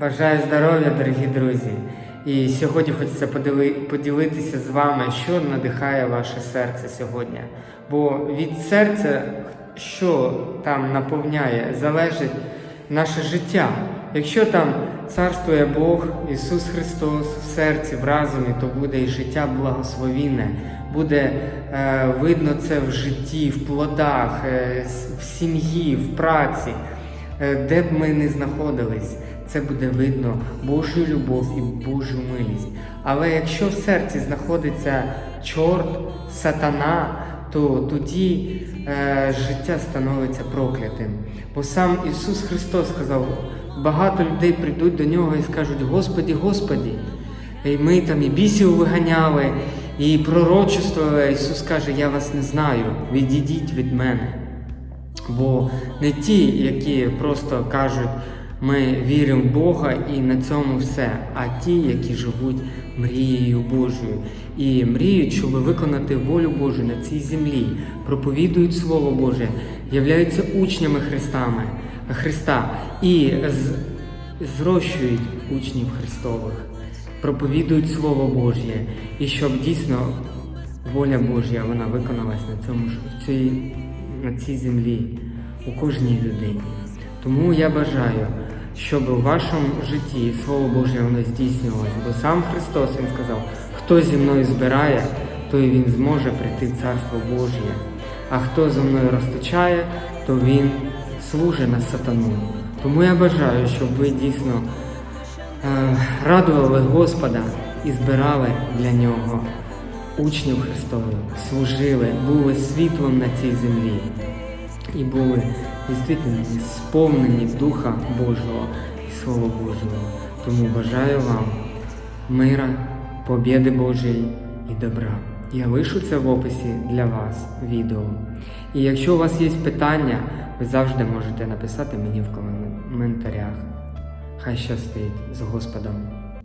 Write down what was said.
Бажаю здоров'я, дорогі друзі! І сьогодні хочеться поділи- поділитися з вами, що надихає ваше серце сьогодні. Бо від серця, що там наповняє, залежить наше життя. Якщо там царствує Бог, Ісус Христос в серці, в разумі, то буде і життя благословінне, буде е, видно це в житті, в плодах, е, в сім'ї, в праці. Е, Де б ми не знаходились, це буде видно Божу любов і Божу милість. Але якщо в серці знаходиться чорт, сатана, то тоді е, життя становиться проклятим. Бо сам Ісус Христос сказав, багато людей прийдуть до нього і скажуть: Господі, Господі, і ми там і бісів виганяли, і пророчествували. Ісус каже, я вас не знаю, відійдіть від мене. Бо не ті, які просто кажуть, ми віримо в Бога і на цьому все, а ті, які живуть мрією Божою. І мріють, щоб виконати волю Божу на цій землі, проповідують Слово Боже, являються учнями Христами, Христа і зрощують учнів Христових, проповідують Слово Божє, і щоб дійсно воля Божя вона виконалась на цьому ж цій, на цій землі у кожній людині. Тому я бажаю, щоб у вашому житті Слово Боже воно здійснювалось. Бо сам Христос Він сказав, хто зі мною збирає, той він зможе прийти в Царство Божє. А хто зі мною розточає, то він служить на сатану. Тому я бажаю, щоб ви дійсно е, радували Господа і збирали для нього учнів Христових, служили, були світлом на цій землі і були дійсно сповнені Духа Божого і Слова Божого. Тому бажаю вам мира, побєди Божої і добра. Я лишу це в описі для вас відео. І якщо у вас є питання, ви завжди можете написати мені в коментарях. Хай щастить з Господом.